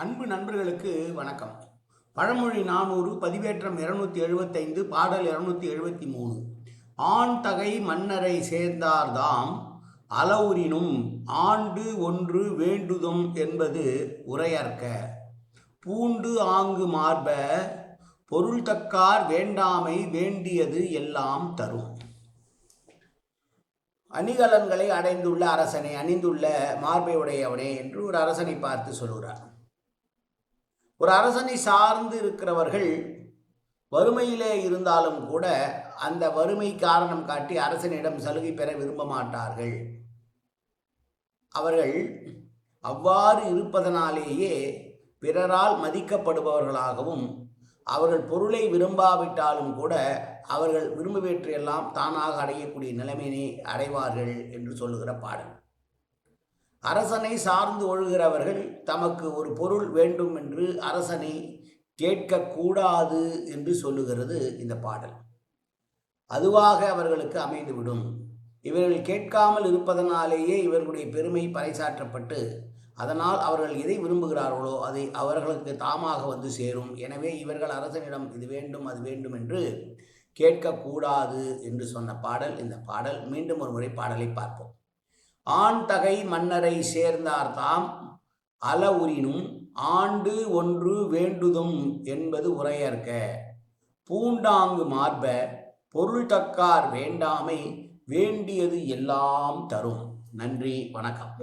அன்பு நண்பர்களுக்கு வணக்கம். பழமொழி நானூறு பதிவேற்றம் இருநூத்தி எழுபத்தைந்து பாடல் இருநூத்தி எழுபத்தி மூணு. ஆண் தகை மன்னரை சேர்ந்தார்தாம் அளவுரினும் ஆண்டு ஒன்று வேண்டுதும் என்பது உரையற்க. பூண்டு ஆங்கு மார்ப பொருள் தக்கார் வேண்டாமை வேண்டியது எல்லாம் தரும். அணிகலன்களை அடைந்துள்ள அரசனை அணிந்துள்ள மார்பை உடையவனே என்று ஒரு அரசனை பார்த்து சொல்கிறார் ஒரு அரசனை சார்ந்து இருக்கிறவர்கள் வறுமையிலே இருந்தாலும் கூட அந்த வறுமை காரணம் காட்டி அரசனிடம் சலுகை பெற விரும்ப மாட்டார்கள். அவர்கள் அவ்வாறு இருப்பதனாலேயே பிறரால் மதிக்கப்படுபவர்களாகவும் அவர்கள் பொருளை விரும்பாவிட்டாலும் கூட அவர்கள் விரும்புவேற்றையெல்லாம் தானாக அடையக்கூடிய நிலைமையினை அடைவார்கள் என்று சொல்லுகிற பாடல். அரசனை சார்ந்து ஒழுகிறவர்கள் தமக்கு ஒரு பொருள் வேண்டும் என்று அரசனை கேட்கக்கூடாது என்று சொல்லுகிறது இந்த பாடல். அதுவாக அவர்களுக்கு அமைந்துவிடும். இவர்கள் கேட்காமல் இருப்பதனாலேயே இவர்களுடைய பெருமை பறைசாற்றப்பட்டு அதனால் அவர்கள் எதை விரும்புகிறார்களோ அதை அவர்களுக்கு தாமாக வந்து சேரும். எனவே இவர்கள் அரசனிடம் இது வேண்டும் அது வேண்டும் என்று கேட்கக்கூடாது என்று சொன்ன பாடல். இந்த பாடல் மீண்டும் ஒரு முறை பாடலை பார்ப்போம். ஆண் தகை மன்னரை சேர்ந்தார்தாம் அளவுரினும் ஆண்டு ஒன்று வேண்டுதும் என்பது உரையற்க. பூண்டாங்கு மார்ப பொருள் தக்கார் வேண்டாமை வேண்டியது எல்லாம் தரும். நன்றி வணக்கம்.